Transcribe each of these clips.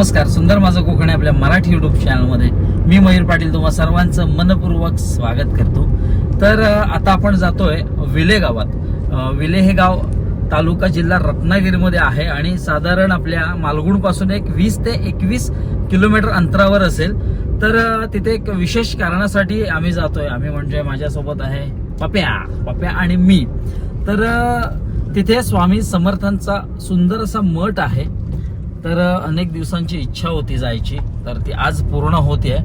नमस्कार सुंदर माझं कोकण आपल्या मराठी युट्यूब चॅनलमध्ये मी मयूर पाटील तुम्हा सर्वांचं मनपूर्वक स्वागत करतो. तर आता आपण जातोय विले गावात. विले हे गाव तालुका जिल्हा रत्नागिरीमध्ये आहे आणि साधारण आपल्या मालगुणपासून एक वीस ते एकवीस किलोमीटर अंतरावर असेल. तर तिथे एक विशेष कारणासाठी आम्ही जातोय. आम्ही म्हणजे माझ्यासोबत आहे पप्या पप्या आणि मी. तर तिथे स्वामी समर्थांचा सुंदर असा मठ आहे. तर अनेक दिवसांची इच्छा होती जायची. तर ती आज पूर्ण होते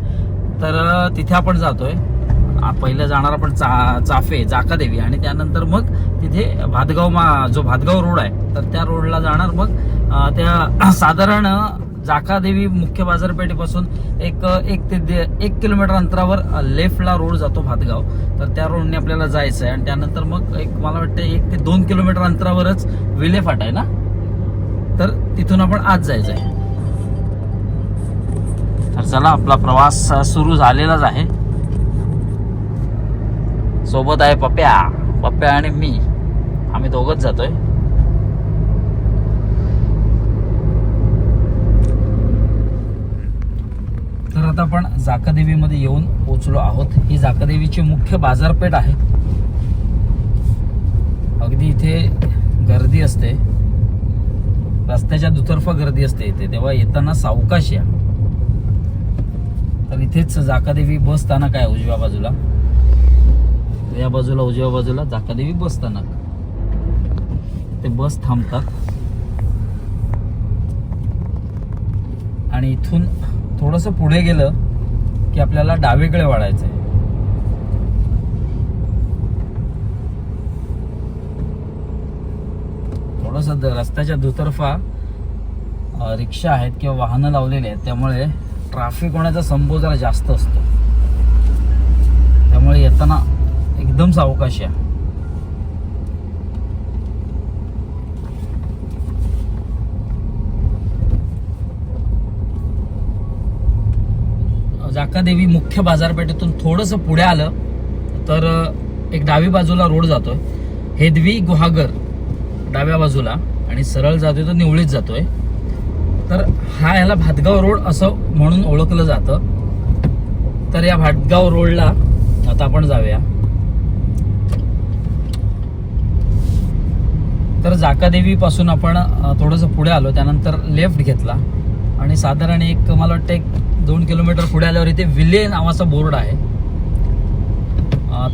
तर तिथे आपण जातोय. पहिलं जाणार आपण चा चाफे जाकादेवी आणि त्यानंतर मग तिथे भादगाव मा जो भादगाव रोड आहे तर त्या रोडला जाणार मग त्या साधारण जाकादेवी मुख्य बाजारपेठेपासून एक एक ते दे- एक किलोमीटर अंतरावर लेफ्टला रोड जातो भातगाव तर त्या रोडने आपल्याला जायचं आहे आणि त्यानंतर मग एक मला वाटतं एक ते दोन किलोमीटर अंतरावरच विले फाटा आहे ना? तर तिथून आपण आज जायचं आहे तर चला आपला प्रवास सुरू झालेलाच आहे. सोबत आहे पप्या पप्या आणि मी. आम्ही दोघच जातोय. तर आता आपण जाकादेवीमध्ये येऊन पोहोचलो आहोत. ही जाकादेवीची मुख्य बाजारपेठ आहे. अगदी इथे गर्दी असते. रस्त्याच्या दुतर्फा गर्दी असते इथे. तेव्हा येताना सावकाश या. तर इथेच जाकादेवी बस स्थानक आहे उजव्या बाजूला. या बाजूला उजव्या बाजूला जाकादेवी बस स्थानक. ते बस थांबतात. आणि इथून थोडस पुढे गेलं की आपल्याला डावीकडे वाढायचं आहे थोडंसं रस्त्याच्या दुतर्फा रिक्षा आहेत किंवा वाहनं लावलेली आहेत त्यामुळे ट्रॅफिक होण्याचा संभव जरा जास्त असतो. त्यामुळे येताना एकदम सावकाश या. जाकादेवी मुख्य बाजारपेठेतून थोडंसं पुढे आलं तर एक डावी बाजूला रोड जातोय. हेदवी गुहागर डाव्या बाजूला आणि सरळ जातोय तो निवळीत जातोय. तर हा याला भातगाव रोड असं म्हणून ओळखलं जातं. तर या भातगाव रोडला आता आपण जाऊया. तर जाकादेवी पासून आपण अ, थोडंसं पुढे आलो त्यानंतर लेफ्ट घेतला. आणि साधारण एक मला वाटतं एक दोन किलोमीटर पुढे आल्यावर इथे विले नावाचा बोर्ड आहे.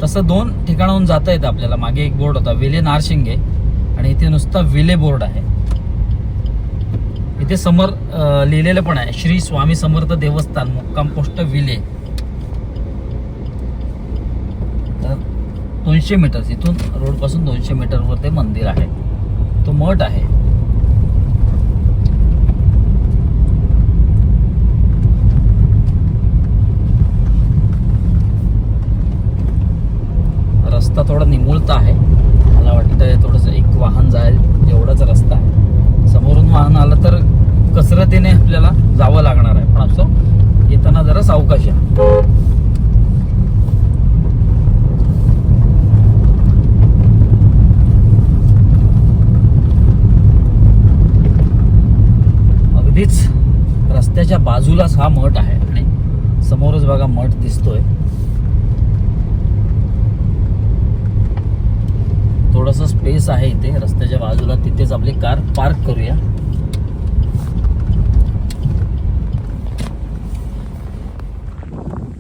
तसं दोन ठिकाणाहून जाता येतं आपल्याला. मागे एक बोर्ड होता विले नारशिंगे. आणि इथे नुसता विले बोर्ड आहे. इथे समोर लिहिलेलं पण आहे श्री स्वामी समर्थ देवस्थान मुक्काम पोस्ट विले. तर दोनशे मीटर इथून रोडपासून दोनशे मीटरवर ते मंदिर आहे. तो मठ आहे. रस्ता थोडा निमुळता आहे. मला वाटतं थोडस वाहन जाईल एवढाच रस्ता आहे. समोरून वाहन आलं तर कसरतीने आपल्याला जावं लागणार आहे. पण असं येताना जरा सावकाश या. अगदीच रस्त्याच्या बाजूलाच हा मठ आहे आणि समोरच बघा मठ दिसतोय. थोडस स्पेस आहे इथे रस्त्याच्या बाजूला. तिथेच आपली कार पार्क करूया.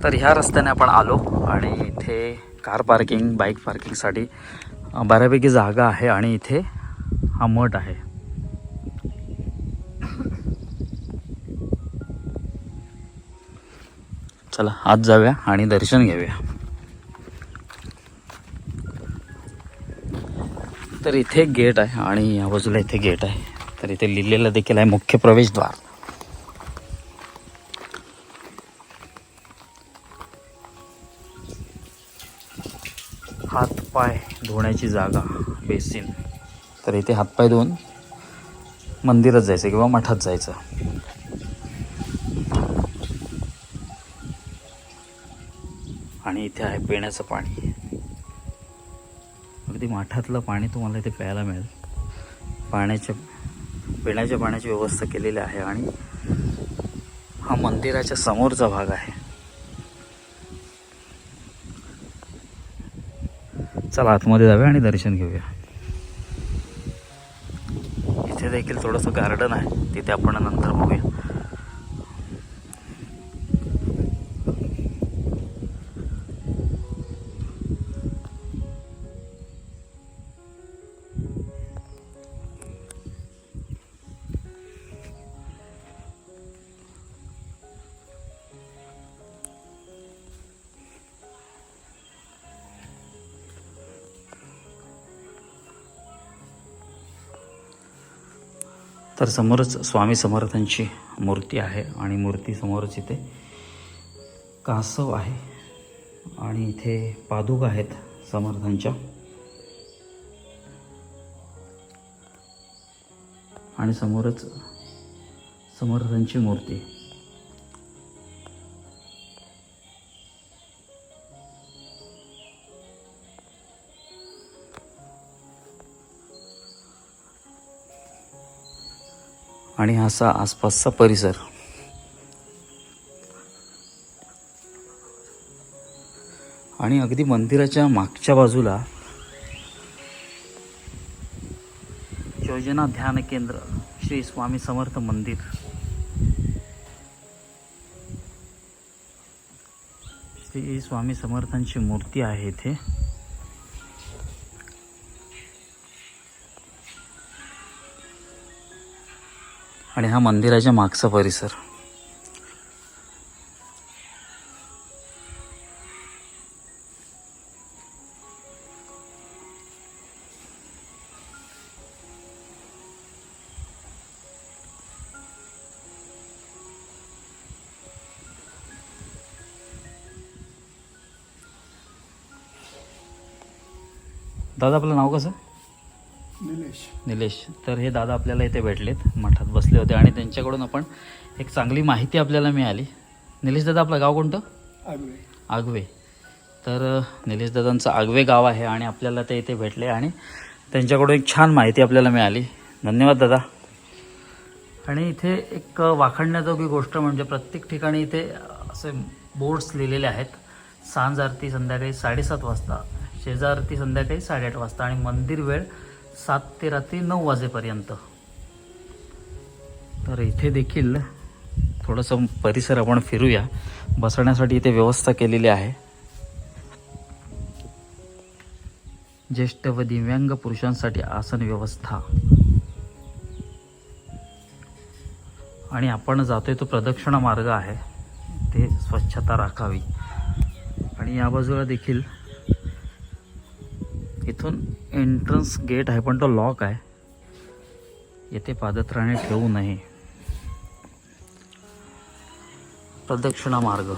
तर ह्या रस्त्याने आपण आलो आणि इथे कार पार्किंग बाईक पार्किंगसाठी बऱ्यापैकी जागा आहे आणि इथे हा मठ आहे. चला आज जाऊया आणि दर्शन घेऊया. तर इथे गेट आहे आणि या बाजूला इथे गेट आहे. तर इथे लिहिलेलं देखील आहे मुख्य प्रवेशद्वार हातपाय धुण्याची जागा बेसिन. तर इथे हातपाय धुवून मंदिरात जायचं किंवा मठात जायचं. आणि इथे आहे पिण्याचं पाणी. माठातलं पाणी तुम्हाला इथे प्यायला मिळेल. पाण्याच्या पिण्याच्या पाण्याची व्यवस्था केलेली आहे आणि हा मंदिराच्या समोरचा भाग आहे. चला आतमध्ये जाऊया आणि दर्शन घेऊया. इथे देखील थोडंसं गार्डन आहे. तिथे आपण नंतर बघूया. तर समोरच स्वामी समर्थांची मूर्ती आहे आणि मूर्ती समोरच इथे कासव आहे आणि इथे पादुका आहेत समर्थांच्या. आणि समोरच समर्थांची मूर्ती. आणि असा आसपासचा परिसर. आणि अगदी मंदिराच्या मागच्या बाजूला योजना ध्यान केंद्र श्री स्वामी समर्थ मंदिर. श्री स्वामी समर्थांची मूर्ती आहे इथे. आणि हा मंदिराच्या मागचा परिसर. दादा आपलं नाव कसं? निलेश. निलेश. तर हे दादा आपल्याला इथे भेटलेत. मठात बसले होते आणि त्यांच्याकडून आपण एक चांगली माहिती आपल्याला मिळाली. निलेश दादा आपलं गाव कोणतं? आगवे. आगवे. तर निलेश दादांचं आगवे गाव आहे आणि आपल्याला ते इथे भेटले आणि त्यांच्याकडून एक छान माहिती आपल्याला मिळाली. धन्यवाद दादा. आणि इथे एक वाखाणण्याजोगी गोष्ट म्हणजे प्रत्येक ठिकाणी इथे असे बोर्ड्स लिहिलेले आहेत. सांज आरती संध्याकाळी साडेसात वाजता शेजार आरती संध्याकाळी साडेआठ वाजता आणि मंदिर वेळ सात ते रात्री नऊ वाजेपर्यंत. तर इथे देखील थोडंसं परिसर आपण फिरूया. बसण्यासाठी इथे व्यवस्था केलेली आहे. ज्येष्ठ व दिव्यांग पुरुषांसाठी आसन व्यवस्था. आणि आपण जातोय तो प्रदक्षिणा मार्ग आहे. ते स्वच्छता राखावी. आणि या बाजूला देखील इथून एंट्रन्स गेट आहे पण तो लॉक आहे. येथे पादत्राणे ठेवू नये. प्रदक्षिणा मार्ग.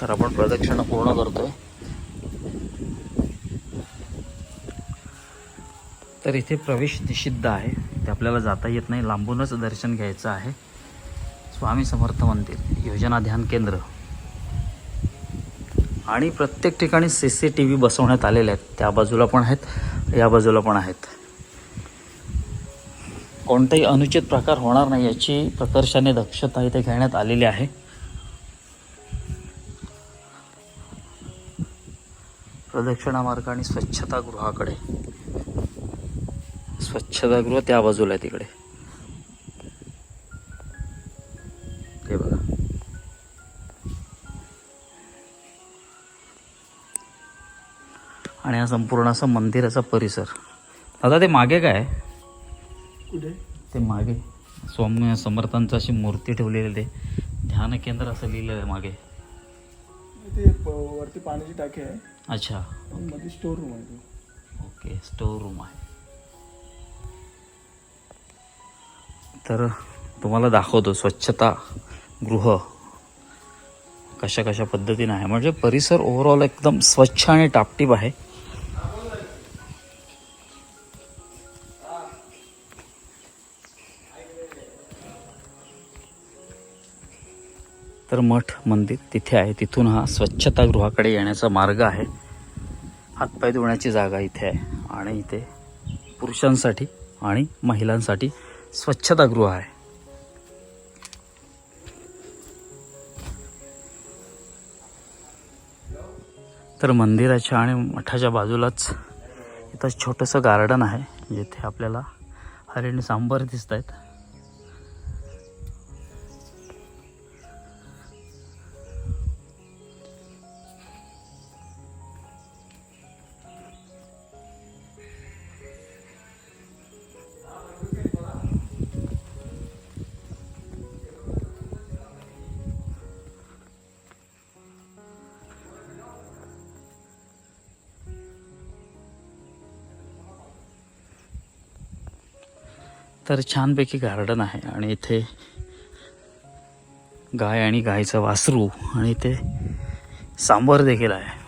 तर आपण प्रदक्षिणा पूर्ण करतोय. तर इथे प्रवेश निषिद्ध आहे. ते आपल्याला जाता येत नाही. लांबूनच दर्शन घ्यायचं आहे. स्वामी समर्थ मंदिर योजना ध्यान केंद्र. आणि प्रत्येक ठिकाणी सी सी टी व्ही बसवण्यात आलेले आहेत. त्या बाजूला पण आहेत या बाजूला पण आहेत. कोणताही अनुचित प्रकार होणार नाही याची प्रकर्षाने दक्षता इथे घेण्यात आलेली आहे. प्रदक्षिणा मार्ग आणि स्वच्छतागृहाकडे. स्वच्छतागृह त्या बाजूला आहे तिकडे. आणि हा संपूर्ण असा मंदिराचा परिसर. आता ते मागे काय? कुठे? ते मागे. स्वामी समर्थांचं अशी मूर्ती ठेवलेली ते ध्यान केंद्र असं लिहिलेलं आहे मागे. ते वरती पाण्याची टाकी आहे. अच्छा. मध्ये स्टोर रूम आहे ओके स्टोर रूम आहे. तर तुम्हाला दाखवतो स्वच्छता गृह कशा कशा पद्धतीने आहे. म्हणजे परिसर ओव्हरऑल एकदम स्वच्छ आणि टापटीप आहे. तर मठ मंदिर तिथे आहे. तिथून हा स्वच्छतागृहाकडे येण्याचा मार्ग आहे. हातपाय धुण्याची जागा इथे आहे. आणि इथे पुरुषांसाठी आणि महिलांसाठी स्वच्छतागृह आहे. तर मंदिराच्या आणि मठाच्या बाजूलाच इथं छोटंसं गार्डन आहे जिथे आपल्याला हरिणी सांबर दिसत आहेत तर छानपैकी गार्डन आहे आणि इथे गाय आणि गायचं वासरू आणि इथे सांबर देखील आहे.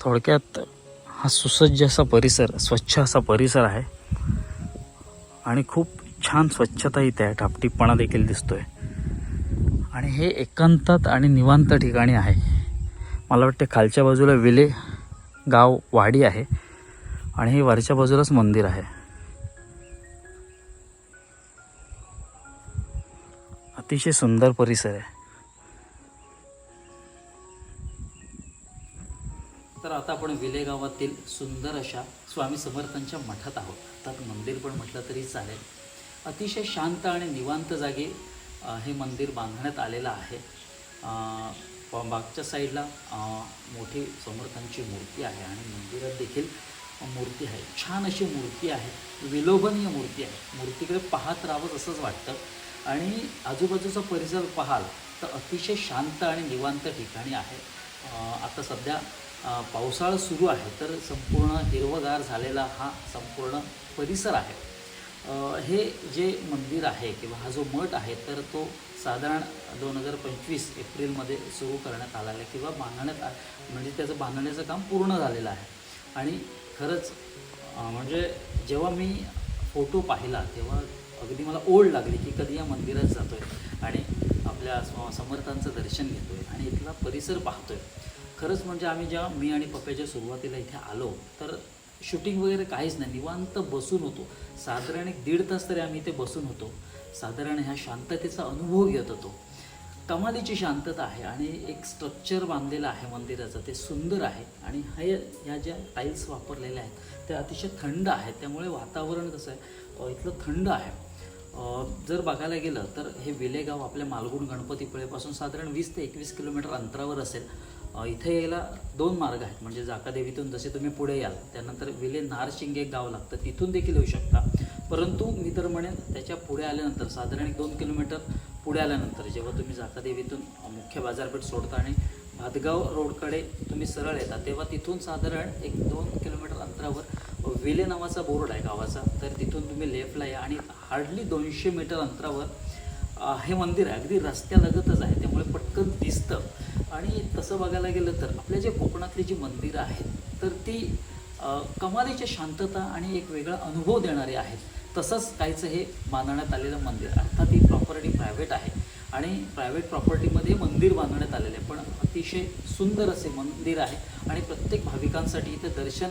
थोडक्यात हा सुसज्ज असा परिसर स्वच्छ असा परिसर आहे आणि खूप छान स्वच्छता इथे आहे टापटीपणा देखील दिसतोय. आणि हे एकांतात आणि निवांत ठिकाणी आहे. मला वाटते खालच्या बाजूला विले गाव वाडी आहे आणि हे वरच्या बाजूलाच मंदिर आहे. अतिशय सुंदर परिसर आहे. तर आता आपण विले गावातील सुंदर अशा स्वामी समर्थांच्या मठात आहोत. त्यात मंदिर पण म्हटलं तरी चालेल. अतिशय शांत आणि निवांत जागी हे मंदिर बांधण्यात आलेलं आहे. मागच्या साईडला मोठी समर्थांची मूर्ती आहे आणि मंदिरात देखील मूर्ती आहे. छान अशी मूर्ती आहे. विलोभनीय मूर्ती आहे. मूर्तीकडे पाहत राहावं असंच वाटतं. आणि आजूबाजूचा परिसर पाहाल तर अतिशय शांत आणि निवांत ठिकाणी आहे. आता सध्या पावसाळा सुरू आहे तर संपूर्ण हिरवगार झालेला हा संपूर्ण परिसर आहे. हे जे मंदिर आहे किंवा हा जो मठ आहे तर तो साधारण दोन हजार पंचवीस एप्रिलमध्ये सुरू करण्यात आलेला आहे किंवा बांधण्यात आ म्हणजे त्याचं बांधण्याचं काम पूर्ण झालेलं आहे. आणि खरंच म्हणजे जेव्हा मी फोटो पाहिला तेव्हा अगदी मला ओढ लागली की कधी या मंदिरात जातो आहे आणि आपल्या स्व- समर्थांचं दर्शन घेतो आहे आणि इथला परिसर पाहतो आहे खरंच म्हणजे आम्ही जेव्हा मी आणि पप्प्याच्या सुरुवातीला इथे आलो तर शूटिंग वगैरे काहीच नाही. निवांत बसून होतो. साधारण एक दीड तास तरी आम्ही इथे बसून होतो. साधारण ह्या शांततेचा अनुभव घेत होतो. कमालीची शांतता आहे आणि एक स्ट्रक्चर बांधलेलं आहे मंदिराचं ते सुंदर आहे. आणि हे ह्या ज्या टाईल्स वापरलेल्या आहेत त्या अतिशय थंड आहेत. त्यामुळे वातावरण कसं आहे इथलं थंड आहे. जर बघायला गेलं तर हे विलेगाव आपल्या मालगुण गणपतीपुळेपासून साधारण वीस ते एकवीस किलोमीटर अंतरावर असेल. इथे यायला दोन मार्ग आहेत. म्हणजे जाकादेवीतून जसे तुम्ही पुढे याल त्यानंतर विले नारशिंगे एक गाव लागतं तिथून देखील येऊ शकता. परंतु मी तर म्हणेन त्याच्या पुढे आल्यानंतर साधारण एक दोन किलोमीटर पुढे आल्यानंतर जेव्हा तुम्ही जाकादेवीतून मुख्य बाजारपेठ सोडता आणि भातगाव रोडकडे तुम्ही सरळ येता तेव्हा तिथून साधारण एक दोन किलोमीटर अंतरावर विले नावाचा बोर्ड आहे गावाचा. तर तिथून तुम्ही लेफ्टला या आणि हार्डली दोनशे मीटर अंतरावर हे मंदिर आहे. अगदी रस्त्यालगतच आहे. त्यामुळे पटकन दिसतं. आणि तसं बघायला गेलं तर आपल्या जे कोकणातली जी मंदिरं आहेत तर ती कमालीच्या कमालीची शांतता आणि एक वेगळा अनुभव देणारी आहेत. तसंच काहीचं हे बांधण्यात आलेलं मंदिर अर्थात ही प्रॉपर्टी प्रायव्हेट आहे. आणि प्रायव्हेट प्रॉपर्टीमध्ये मंदिर बांधण्यात आलेलं आहे. पण अतिशय सुंदर असे मंदिर आहे आणि प्रत्येक भाविकांसाठी इथं दर्शन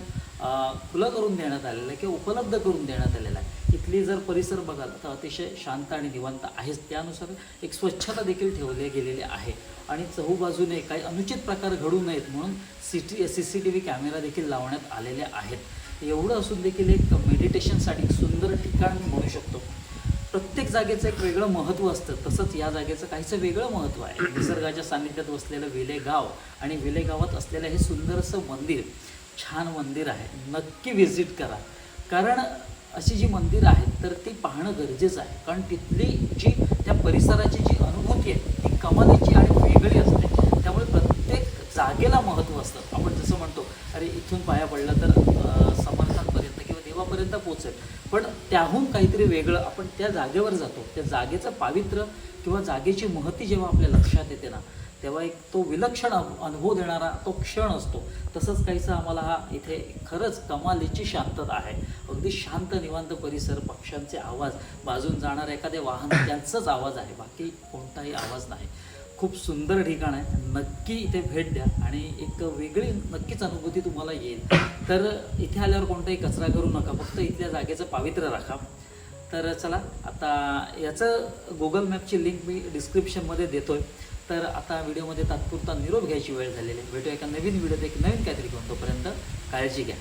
खुलं करून देण्यात आलेलं आहे किंवा उपलब्ध करून देण्यात आलेलं आहे. इथली जर परिसर बघाल तर अतिशय शांत आणि निवांत आहेच. त्यानुसार एक स्वच्छता देखील ठेवली गेलेली आहे. आणि चहूबाजूने काही अनुचित प्रकार घडू नयेत म्हणून C T C C T V camera देखील लावण्यात आलेले आहेत. एवढं असून देखील एक मेडिटेशनसाठी एक सुंदर ठिकाण म्हणू शकतो. प्रत्येक जागेचं एक वेगळं महत्त्व असतं. तसंच या जागेचं काहीचं वेगळं महत्त्व आहे. निसर्गाच्या सान्निध्यात वसलेलं विले गाव आणि विले गावात असलेलं हे सुंदर असं मंदिर छान मंदिर आहे. नक्की व्हिजिट करा. कारण अशी जी मंदिरं आहेत तर ती पाहणं गरजेचं आहे. कारण तिथली जी त्या परिसराची जी अनुभूती आहे ती कमालीची आणि वेगळी असते. त्यामुळे प्रत्येक जागेला महत्त्व असतं. आपण जसं म्हणतो अरे इथून पाया पडला तर तत्वापर्यंत पोचेल पण त्याहून काहीतरी वेगळं आपण त्या जागेवर जातो. त्या जागेचं पावित्र्य किंवा जागेची महती जेव्हा आपल्या लक्षात येते ना तेव्हा एक तो विलक्षण अनु- अनुभव देणारा तो क्षण असतो. तसंच काहीसा आम्हाला हा इथे खरंच कमालीची शांतता आहे. अगदी शांत निवांत परिसर पक्ष्यांचे आवाज बाजून जाणारे एखादे वाहन त्यांचाच आवाज आहे. बाकी कोणताही आवाज नाही. खूप सुंदर ठिकाण आहे. नक्की इथे भेट द्या. आणि एक वेगळी नक्कीच अनुभूती तुम्हाला येईल. तर इथे आल्यावर कोणताही कचरा करू नका. फक्त इथल्या जागेचं पावित्र्य राखा. तर चला आता याचं गुगल मॅपची लिंक मी डिस्क्रिप्शनमध्ये देतोय. तर आता व्हिडिओमध्ये तात्पुरता निरोप घ्यायची वेळ झालेली आहे. भेटू एका नवीन व्हिडिओत. एक नवीन काहीतरी घेऊन तोपर्यंत काळजी घ्या.